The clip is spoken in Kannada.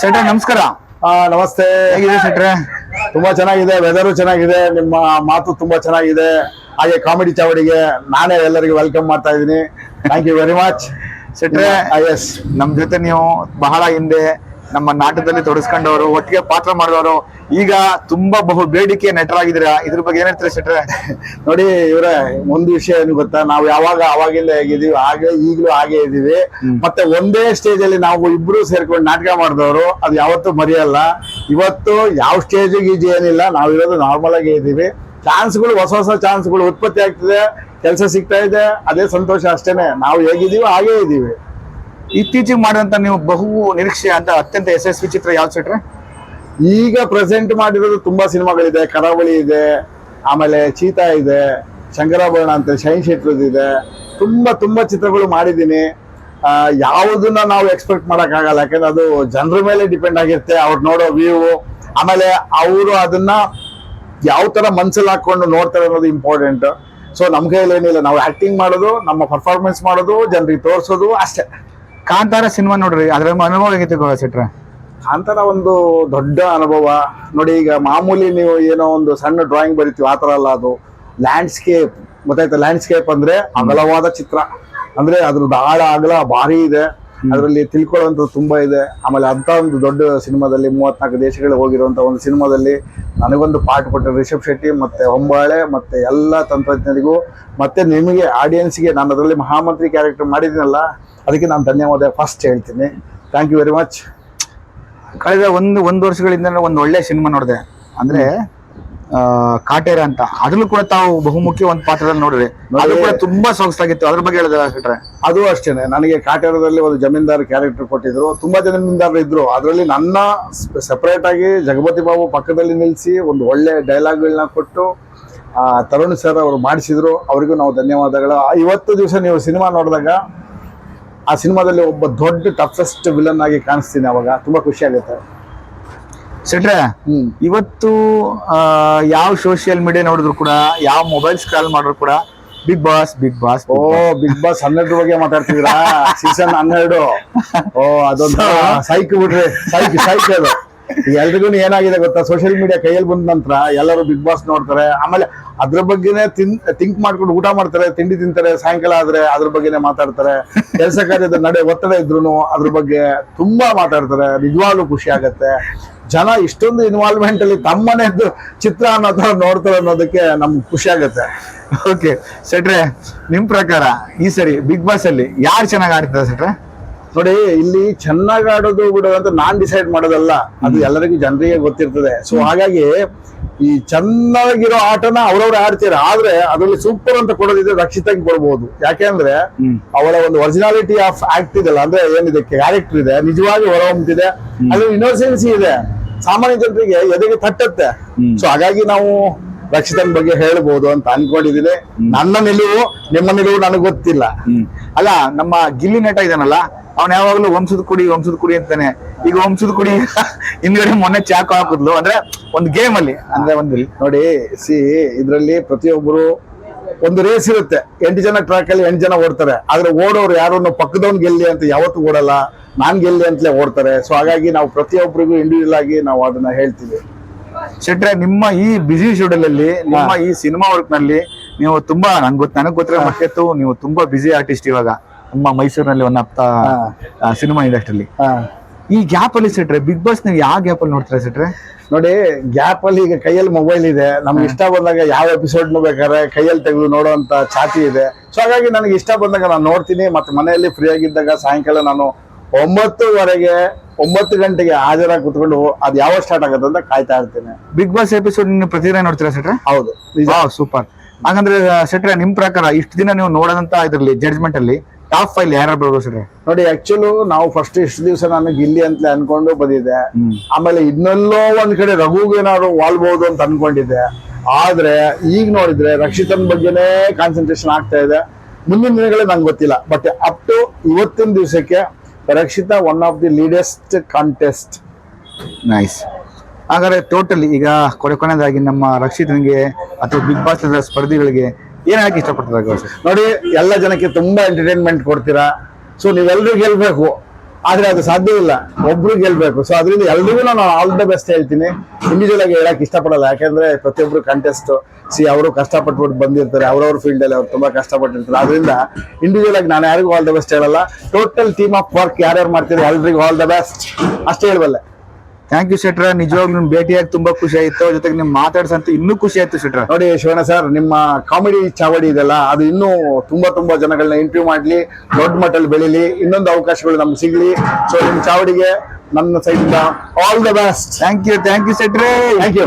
ಶೆಟ್ರೆ ನಮಸ್ಕಾರ. ಆ, ನಮಸ್ತೆ. ಹೇಗಿದೆ ಶೆಟ್ರೆ? ತುಂಬಾ ಚೆನ್ನಾಗಿದೆ ವೆದರು ಚೆನ್ನಾಗಿದೆ ನಿಮ್ಮ ಮಾತು ತುಂಬಾ ಚೆನ್ನಾಗಿದೆ. ಹಾಗೆ ಕಾಮಿಡಿ ಚಾವಡಿಗೆ ನಾನೇ ಎಲ್ಲರಿಗೂ ವೆಲ್ಕಮ್ ಮಾಡ್ತಾ ಇದ್ದೀನಿ. ಥ್ಯಾಂಕ್ ಯು ವೆರಿ ಮಚ್ ಸೆಟ್ರೆ ಎಸ್ ನಮ್ ಜೊತೆ ನೀವು ಬಹಳ ಹಿಂದೆ ನಮ್ಮ ನಾಟಕದಲ್ಲಿ ತೊಡಸ್ಕೊಂಡವರು ಒಟ್ಟಿಗೆ ಪಾತ್ರ ಮಾಡಿದವರು ಈಗ ತುಂಬಾ ಬಹು ಬೇಡಿಕೆ ನಟರಾಗಿದ್ದೀರಾ ಇದ್ರ ಬಗ್ಗೆ ಏನ್ ಹೇಳ್ತೀರಾ ಶೆಟ್ರೆ? ನೋಡಿ ಇವರ ಒಂದು ವಿಷಯ ಏನು ಗೊತ್ತಾ? ನಾವು ಯಾವಾಗ ಅವಾಗಿಂದ ಹೇಗಿದೀವಿ ಹಾಗೆ ಈಗಲೂ ಹಾಗೆ ಇದೀವಿ ಮತ್ತೆ ಒಂದೇ ಸ್ಟೇಜ್ ಅಲ್ಲಿ ನಾವು ಇಬ್ರು ಸೇರ್ಕೊಂಡು ನಾಟಕ ಮಾಡಿದವರು ಅದು ಯಾವತ್ತೂ ಮರೆಯಲ್ಲ. ಇವತ್ತು ಯಾವ ಸ್ಟೇಜ್ ಗೀಜ್ ಏನಿಲ್ಲ ನಾವಿರೋದು ನಾರ್ಮಲ್ ಆಗಿ ಇದೀವಿ ಚಾನ್ಸ್ಗಳು ಹೊಸ ಹೊಸ ಚಾನ್ಸ್ಗಳು ಉತ್ಪತ್ತಿ ಆಗ್ತಿದೆ ಕೆಲಸ ಸಿಗ್ತಾ ಇದೆ ಅದೇ ಸಂತೋಷ ಅಷ್ಟೇನೆ. ನಾವು ಹೇಗಿದೀವೋ ಹಾಗೇ ಇದೀವಿ ಇತ್ತೀಚೆಗೆ ಮಾಡಿದಂತ ನೀವು ಬಹು ನಿರೀಕ್ಷೆ ಅಂತ ಅತ್ಯಂತ ಯಶಸ್ವಿ ಚಿತ್ರ ಯಾವ್ದು ಚಿತ್ರ ಈಗ ಪ್ರೆಸೆಂಟ್ ಮಾಡಿರೋದು ತುಂಬಾ ಸಿನಿಮಾಗಳಿದೆ. ಕರಾವಳಿ ಇದೆ, ಆಮೇಲೆ ಚೀತಾ ಇದೆ, ಶಂಕರಾಭರಣ ಅಂತ ಶೈನ್ ಶೆಟ್ರದ್ ಇದೆ. ತುಂಬಾ ತುಂಬಾ ಚಿತ್ರಗಳು ಮಾಡಿದ್ದೀನಿ. ಯಾವುದನ್ನ ನಾವು ಎಕ್ಸ್ಪೆಕ್ಟ್ ಆಗಲ್ಲ ಯಾಕಂದ್ರೆ ಅದು ಜನರ ಮೇಲೆ ಡಿಪೆಂಡ್ ಆಗಿರುತ್ತೆ. ಅವ್ರು ನೋಡೋ ವ್ಯೂ ಆಮೇಲೆ ಅವರು ಅದನ್ನ ಯಾವ ತರ ಮನ್ಸಲ್ಲಿ ಹಾಕೊಂಡು ನೋಡ್ತಾರೆ ಅನ್ನೋದು ಇಂಪಾರ್ಟೆಂಟ್ ಸೊ ನಮ್ಗೆ ಏನಿಲ್ಲ. ನಾವು ಆಕ್ಟಿಂಗ್ ಮಾಡೋದು, ನಮ್ಮ ಪರ್ಫಾರ್ಮೆನ್ಸ್ ಮಾಡೋದು, ಜನರಿಗೆ ತೋರಿಸೋದು ಅಷ್ಟೇ. ಕಾಂತಾರ ಸಿನಿಮಾ ನೋಡ್ರಿ ಅದ್ರ ಅನುಭವ ಆಗೈತೆ ಸಿಟ್ರ. ಕಾಂತಾರ ಒಂದು ದೊಡ್ಡ ಅನುಭವ. ನೋಡಿ ಈಗ ಮಾಮೂಲಿ ನೀವು ಏನೋ ಒಂದು ಸಣ್ಣ ಡ್ರಾಯಿಂಗ್ ಬರಿತೀವಿ ಆ ಥರ ಅಲ್ಲ ಅದು. ಲ್ಯಾಂಡ್ಸ್ಕೇಪ್ ಗೊತ್ತಾಯ್ತು? ಲ್ಯಾಂಡ್ಸ್ಕೇಪ್ ಅಂದ್ರೆ ಅಗಲವಾದ ಚಿತ್ರ. ಅಂದ್ರೆ ಅದ್ರದ್ದು ಆಳ ಅಗಲ ಭಾರಿ ಇದೆ. ಅದರಲ್ಲಿ ತಿಳ್ಕೊಳ್ಳುವಂಥದ್ದು ತುಂಬಾ ಇದೆ. ಆಮೇಲೆ ಅಂತ ಒಂದು ದೊಡ್ಡ ಸಿನಿಮಾದಲ್ಲಿ ಮೂವತ್ನಾಲ್ಕು ದೇಶಗಳಿಗೆ ಹೋಗಿರುವಂತ ಒಂದು ಸಿನಿಮಾದಲ್ಲಿ ನನಗೊಂದು ಪಾಠ ಕೊಟ್ಟರು ರಿಷಬ್ ಶೆಟ್ಟಿ ಮತ್ತೆ ಹೊಂಬಾಳೆ ಮತ್ತೆ ಎಲ್ಲ ತಂತ್ರಜ್ಞರಿಗೂ ಮತ್ತೆ ನಿಮಗೆ ಆಡಿಯನ್ಸ್ಗೆ ನಾನು ಅದರಲ್ಲಿ ಮಹಾಮಂತ್ರಿ ಕ್ಯಾರೆಕ್ಟರ್ ಮಾಡಿದ್ದೀನಲ್ಲ ಅದಕ್ಕೆ ನಾನು ಧನ್ಯವಾದ. ಫಸ್ಟ್ ಹೇಳ್ತೀನಿ. ಥ್ಯಾಂಕ್ ಯು ವೆರಿ ಮಚ್ ಕಳೆದ ಒಂದು ಒಂದು ವರ್ಷಗಳಿಂದ ಒಂದು ಒಳ್ಳೆ ಸಿನಿಮಾ ನೋಡಿದೆ. ಅಂದ್ರೆ ಕಾಟೇರ ಅಂತ. ಅದ್ರಲ್ಲೂ ಕೂಡ ತಾವು ಬಹುಮುಖ್ಯ ಒಂದು ಪಾತ್ರದಲ್ಲಿ ನೋಡಿದ್ರೆ. ಅದು ಕೂಡ ತುಂಬಾ ಸೊಗಸಾಗಿತ್ತು ಅದ್ರ ಬಗ್ಗೆ ಹೇಳಿದ್ರೆ ಅಷ್ಟೇ ಅದು ಅಷ್ಟೇನೆ ನನಗೆ ಕಾಟೇರದಲ್ಲಿ ಒಂದು ಜಮೀನ್ದಾರ್ ಕ್ಯಾರೆಕ್ಟರ್ ಕೊಟ್ಟಿದ್ರು. ತುಂಬಾ ಜಮೀನ್ದಾರರು ಇದ್ರು. ಅದರಲ್ಲಿ ನನ್ನ ಸೆಪರೇಟ್ ಆಗಿ ಜಗಪತಿ ಬಾಬು ಪಕ್ಕದಲ್ಲಿ ನಿಲ್ಲಿಸಿ ಒಂದು ಒಳ್ಳೆ ಡೈಲಾಗ್ಗಳನ್ನ ಕೊಟ್ಟು ಆ, ತರುಣ್ ಸರ್ ಅವರು ಮಾಡಿಸಿದ್ರು. ಅವರಿಗೂ ನಾವು ಧನ್ಯವಾದಗಳು. ಇವತ್ತು ದಿವಸ ನೀವು ಸಿನಿಮಾ ನೋಡಿದಾಗ ಆ ಸಿನಿಮಾದಲ್ಲಿ ಒಬ್ಬ ದೊಡ್ಡ ಟಫೆಸ್ಟ್ ವಿಲನ್ ಆಗಿ ಕಾಣಿಸ್ತೀನಿ ಅವಾಗ. ತುಂಬಾ ಖುಷಿ ಆಗುತ್ತೆ. ಸೆಟ್ರೆ ಇವತ್ತು ಆ, ಯಾವ ಸೋಷಿಯಲ್ ಮೀಡಿಯಾ ನೋಡಿದ್ರು ಕೂಡ ಯಾವ ಮೊಬೈಲ್ ಸ್ಕ್ರಾಲ್ ಮಾಡಿದ್ರು ಕೂಡ ಬಿಗ್ ಬಾಸ್ ಬಿಗ್ ಬಾಸ್ ಓ ಬಿಗ್ ಬಾಸ್ ಹನ್ನೆರಡು ಬಗ್ಗೆ ಮಾತಾಡ್ತಿದ್ರಾ ಸೀಸನ್ ಹನ್ನೆರಡು. ಓ ಅದೊಂದು ಸೈಕ್ ಬಿಡ್ರಿ ಸೈಕ್ ಸೈಕ್ ಅದು. ಎಲ್ರಿಗೂ ಏನಾಗಿದೆ ಗೊತ್ತಾ? ಸೋಷಿಯಲ್ ಮೀಡಿಯಾ ಕೈಯಲ್ಲಿ ಬಂದ ನಂತರ ಎಲ್ಲರೂ ಬಿಗ್ ಬಾಸ್ ನೋಡ್ತಾರೆ. ಆಮೇಲೆ ಅದ್ರ ಬಗ್ಗೆನೇ ತಿನ್ ಥಿಂಕ್ ಮಾಡ್ಕೊಂಡು ಊಟ ಮಾಡ್ತಾರೆ, ತಿಂಡಿ ತಿಂತಾರೆ, ಸಾಯಂಕಾಲ ಆದ್ರೆ ಅದ್ರ ಬಗ್ಗೆನೇ ಮಾತಾಡ್ತಾರೆ. ಕೆಲಸ ಕಾರ್ಯದ ನಡೆ ಒತ್ತಡ ಇದ್ರು ಅದ್ರ ಬಗ್ಗೆ ತುಂಬಾ ಮಾತಾಡ್ತಾರೆ. ನಿಜವಾಗ್ಲೂ ಖುಷಿ ಆಗತ್ತೆ. ಜನ ಇಷ್ಟೊಂದು ಇನ್ವಾಲ್ವ್ಮೆಂಟ್ ಅಲ್ಲಿ ತಮ್ಮನೇದು ಚಿತ್ರ ಅನ್ನೋ ತರ ನೋಡ್ತಾರೆ ಅನ್ನೋದಕ್ಕೆ ನಮ್ಗೆ ಖುಷಿ ಆಗುತ್ತೆ. ಓಕೆ ಸೆಟ್ರೆ, ನಿಮ್ ಪ್ರಕಾರ ಈ ಸರಿ ಬಿಗ್ ಬಾಸ್ ಅಲ್ಲಿ ಯಾರು ಚೆನ್ನಾಗಿ ಆಡ್ತಾರೆ ಶೆಟ್ರೆ ನೋಡಿ ಇಲ್ಲಿ ಚೆನ್ನಾಗಿ ಆಡೋದು ಬಿಡೋದು ಅಂತ ನಾನ್ ಡಿಸೈಡ್ ಮಾಡೋದಲ್ಲ ಅದು ಎಲ್ಲರಿಗೂ ಜನರಿಗೆ ಗೊತ್ತಿರ್ತದೆ. ಸೊ ಹಾಗಾಗಿ ಈ ಚೆನ್ನಾಗಿರೋ ಆಟನ ಅವ್ರವ್ರು ಆಡ್ತೀರ? ಆದ್ರೆ ಅದ್ರಲ್ಲಿ ಸೂಪರ್ ಅಂತ ಕೊಡೋದಿದ್ರೆ ರಕ್ಷಿತಾಗಿ ಕೊಡಬಹುದು ಯಾಕೆಂದ್ರೆ. ಅವಳ ಒಂದು ಒರಿಜಿನಾಲಿಟಿ ಆಫ್ ಆಕ್ಟ್ ಇದೆಲ್ಲ ಅಂದ್ರೆ ಏನಿದೆ ಕ್ಯಾರೆಕ್ಟರ್ ಇದೆ ನಿಜವಾಗಿ ಹೊರಹೊಮ್ಮಿದೆ ಅದ್ರ ಇನ್ನೋಸೆನ್ಸಿ ಇದೆ. ಸಾಮಾನ್ಯ ಜನರಿಗೆ ಎದೆಗೆ ತಟ್ಟತ್ತೆ. ಸೊ ಹಾಗಾಗಿ ನಾವು ರಕ್ಷಿತನ್ ಬಗ್ಗೆ ಹೇಳ್ಬೋದು ಅಂತ ಅನ್ಕೊಂಡಿದ್ದೀನಿ. ನನ್ನ ನಿಲುವು ನಿಮ್ಮ ನಿಲುವು ನನಗೆ ಗೊತ್ತಿಲ್ಲ. ಅಲ್ಲ ನಮ್ಮ ಗಿಲ್ಲಿ ನಟ ಇದಾನಲ್ಲ ಅವ್ನ ಯಾವಾಗ್ಲೂ ವಂಶದ ಕುಡಿ ವಂಶದ ಕುಡಿ ಅಂತಾನೆ. ಈಗ ವಂಶದ ಕುಡಿ ಹಿಂದ್ಗಡೆ ಮೊನ್ನೆ ಚಾಕು ಹಾಕಿದ್ಲು. ಅಂದ್ರೆ ಒಂದು ಗೇಮ್ ಅಲ್ಲಿ ಅಂದ್ರೆ ಒಂದ್ ನೋಡಿ ಸಿ ಇದರಲ್ಲಿ ಪ್ರತಿಯೊಬ್ಬರು ಒಂದು ರೇಸ್ ಇರುತ್ತೆ. ಎಂಟು ಜನ ಟ್ರ್ಯಾಕ್ ಅಲ್ಲಿ ಎಂಟು ಜನ ಓಡ್ತಾರೆ. ಆದ್ರೆ ಓಡೋರು ಯಾರು ಪಕ್ಕದವ್ನ್ ಗೆಲ್ಲಿ ಅಂತ ಯಾವತ್ತೂ ಓಡಲ್ಲ. ನಾನ್ ಗೆಲ್ಲಿ ಅಂತಲೇ ಓಡ್ತಾರೆ. ಸೊ ಹಾಗಾಗಿ ನಾವು ಪ್ರತಿಯೊಬ್ಬರಿಗೂ ಇಂಡಿವಿಜುವಲ್ ಆಗಿ ನಾವು ಅದನ್ನ ಹೇಳ್ತೀವಿ. ಶೆಟ್ರೆ ನಿಮ್ಮ ಈ ಬಿಸಿ ಶೆಡ್ಯೂಲ್ ಅಲ್ಲಿ ನಿಮ್ಮ ಈ ಸಿನಿಮಾ ವರ್ಕ್ನಲ್ಲಿ ನೀವು ತುಂಬಾ ನಂಗೆ ಗೊತ್ತ ನನಗೆ ಗೊತ್ತಿರೋ ಮಟ್ಟಿತ್ತು ನೀವು ತುಂಬಾ ಬಿಸಿ ಆರ್ಟಿಸ್ಟ್ ಇವಾಗ. ನಮ್ಮ ಮೈಸೂರಿನಲ್ಲಿ ಒಂದ್ ಹಪ್ತ ಸಿನಿಮಾ ಇಂಡಸ್ಟ್ರಿಯಲ್ಲಿ ಅಲ್ಲಿ. ಈ ಗ್ಯಾಪ್ ಅಲ್ಲಿ ಸಿಟ್ರೆ ಬಿಗ್ ಬಾಸ್ ನೀವು ಯಾವ ಗ್ಯಾಪ್ ಅಲ್ಲಿ ನೋಡ್ತೀರಾ ಸಿಟ್ರೆ? ನೋಡಿ ಗ್ಯಾಪ್ ಅಲ್ಲಿ ಈಗ ಕೈಯಲ್ಲಿ ಮೊಬೈಲ್ ಇದೆ. ನಮ್ಗೆ ಇಷ್ಟ ಬಂದಾಗ ಯಾವ ಎಪಿಸೋಡ್ ಬೇಕಾದ್ರೆ ಕೈಯಲ್ಲಿ ತೆಗೆದು ನೋಡುವಂತ ಚಾತಿ ಇದೆ. ಸೊ ಹಾಗಾಗಿ ನನಗೆ ಇಷ್ಟ ಬಂದಾಗ ನಾನು ನೋಡ್ತೀನಿ. ಮತ್ತೆ ಮನೆಯಲ್ಲಿ ಫ್ರೀ ಆಗಿದ್ದಾಗ ಸಾಯಂಕಾಲ ನಾನು ಒಂಬತ್ತುವರೆಗೆ ಒಂಬತ್ತು ಗಂಟೆಗೆ ಹಾಜರಾಗಿ ಕುತ್ಕೊಂಡು ಅದು ಯಾವಾಗ ಸ್ಟಾರ್ಟ್ ಆಗುತ್ತೆ ಅಂತ ಕಾಯ್ತಾ ಇರ್ತೇನೆ. ಬಿಗ್ ಬಾಸ್ ಎಪಿಸೋಡ್ ನೀವು ಪ್ರತಿದಿನ ನೋಡ್ತೀರಾ ಸೆಟ್ರೆ ಹೌದು. ನಿಜ ಸೂಪರ್ ಹಾಗಂದ್ರೆ ಸೆಟ್ರೆ ನಿಮ್ ಪ್ರಕಾರ ಇಷ್ಟು ದಿನ ನೀವು ನೋಡದಂತ ಇದ್ರಲ್ಲಿ ಜಡ್ಜ್ಮೆಂಟ್ ಅಲ್ಲಿ ಟಾಪ್ ಫೈಲ್ ಯಾರು ಬರ್ಬೋದು ಸೆಟ್ರೆ ನೋಡಿ ಆಕ್ಚುಲು ನಾವು ಫಸ್ಟ್ ಇಷ್ಟು ದಿವಸ ನಾನು ಗಿಲ್ಲಿ ಅಂತ ಅನ್ಕೊಂಡು ಬಂದಿದ್ದೆ. ಆಮೇಲೆ ಇನ್ನೆಲ್ಲೋ ಒಂದ್ ಕಡೆ ರಘುಗೇನಾದ್ರು ವಾಲ್ಬಹುದು ಅಂತ ಅನ್ಕೊಂಡಿದ್ದೆ. ಆದ್ರೆ ಈಗ ನೋಡಿದ್ರೆ ರಕ್ಷಿತನ್ ಬಗ್ಗೆನೇ ಕಾನ್ಸಂಟ್ರೇಷನ್ ಆಗ್ತಾ ಇದೆ. ಮುಂದಿನ ದಿನಗಳೇ ನಂಗೆ ಗೊತ್ತಿಲ್ಲ. ಬಟ್ ಅಪ್ ಟು ಇವತ್ತಿನ ದಿವಸಕ್ಕೆ Rakshitha one of the leadest contest nice ಹಾಗಾದ್ರೆ ಟೋಟಲಿ ಈಗ ಕೊನೆ ಕೊನೆಯದಾಗಿ ನಮ್ಮ ರಕ್ಷಿತನಿಗೆ ಅಥವಾ ಬಿಗ್ ಬಾಸ್ ಸ್ಪರ್ಧಿಗಳಿಗೆ ಏನಾಗಿ ಇಷ್ಟಪಡ್ತಾರೆ ನೋಡಿ, ಎಲ್ಲ ಜನಕ್ಕೆ ತುಂಬಾ ಎಂಟರ್ಟೈನ್ಮೆಂಟ್ ಕೊಡ್ತೀರಾ. ಸೊ ನೀವೆಲ್ರಿಗೂ ಗೆಲ್ಬೇಕು ಆದ್ರೆ ಅದು ಸಾಧ್ಯ ಇಲ್ಲ. ಒಬ್ರು ಗೆಲ್ಬೇಕು. ಸೊ ಅದರಿಂದ ಎಲ್ರಿಗೂ ನಾನು ಆಲ್ ದ ಬೆಸ್ಟ್ ಹೇಳ್ತೀನಿ. ಇಂಡಿವಿಜುವಲ್ ಆಗಿ ಹೇಳಕ್ ಇಷ್ಟಪಡಲ್ಲ. ಯಾಕಂದ್ರೆ ಪ್ರತಿಯೊಬ್ರು ಕಂಟೆಸ್ಟ್ ಸಿ ಅವರು ಕಷ್ಟಪಟ್ಬಿಟ್ಟು ಬಂದಿರ್ತಾರೆ. ಅವ್ರವ್ರ ಫೀಲ್ಡ್ ಅಲ್ಲಿ ಅವ್ರು ತುಂಬಾ ಕಷ್ಟಪಟ್ಟಿರ್ತಾರೆ. ಅದರಿಂದ ಇಂಡಿವಿಜುವಲ್ ಆಗಿ ನಾನು ಯಾರಿಗೂ ಆಲ್ ದ ಬೆಸ್ಟ್ ಹೇಳಲ್ಲ. ಟೋಟಲ್ ಟೀಮ್ ಆಫ್ ವರ್ಕ್ ಯಾರ್ಯಾರು ಮಾಡ್ತೀರಿ ಎಲ್ರಿಗೂ ಆಲ್ ದ ಬೆಸ್ಟ್ ಅಷ್ಟೇ ಹೇಳಬಲ್ಲೆ. ಥ್ಯಾಂಕ್ ಯು ಶೆಟ್ರ ನಿಜವಾಗ್ಲೂ ನಿಮ್ ಭೇಟಿಯಾಗಿ ತುಂಬಾ ಖುಷಿ ಆಯ್ತು. ಜೊತೆಗೆ ನಿಮ್ ಮಾತಾಡ್ಸಂತ ಇನ್ನೂ ಖುಷಿ ಆಯ್ತು ಶೆಟ್ರ ನೋಡಿ ಶಿವಣ್ಣ ಸರ್ ನಿಮ್ಮ ಕಾಮಿಡಿ ಚಾವಡಿ ಇದೆಲ್ಲ ಅದು ಇನ್ನೂ ತುಂಬಾ ತುಂಬಾ ಜನಗಳನ್ನ ಇಂಟರ್ವ್ಯೂ ಮಾಡ್ಲಿ ದೊಡ್ಡ ಮಟ್ಟದಲ್ಲಿ ಬೆಳೀಲಿ ಇನ್ನೊಂದು ಅವಕಾಶಗಳು ನಮ್ಗೆ ಸಿಗ್ಲಿ. ಸೊ ನಿಮ್ ಚಾವಡಿಗೆ ನನ್ನ ಸೈಡಿಂದ all the best thank you thank you ಶೆಟ್ರೆ thank you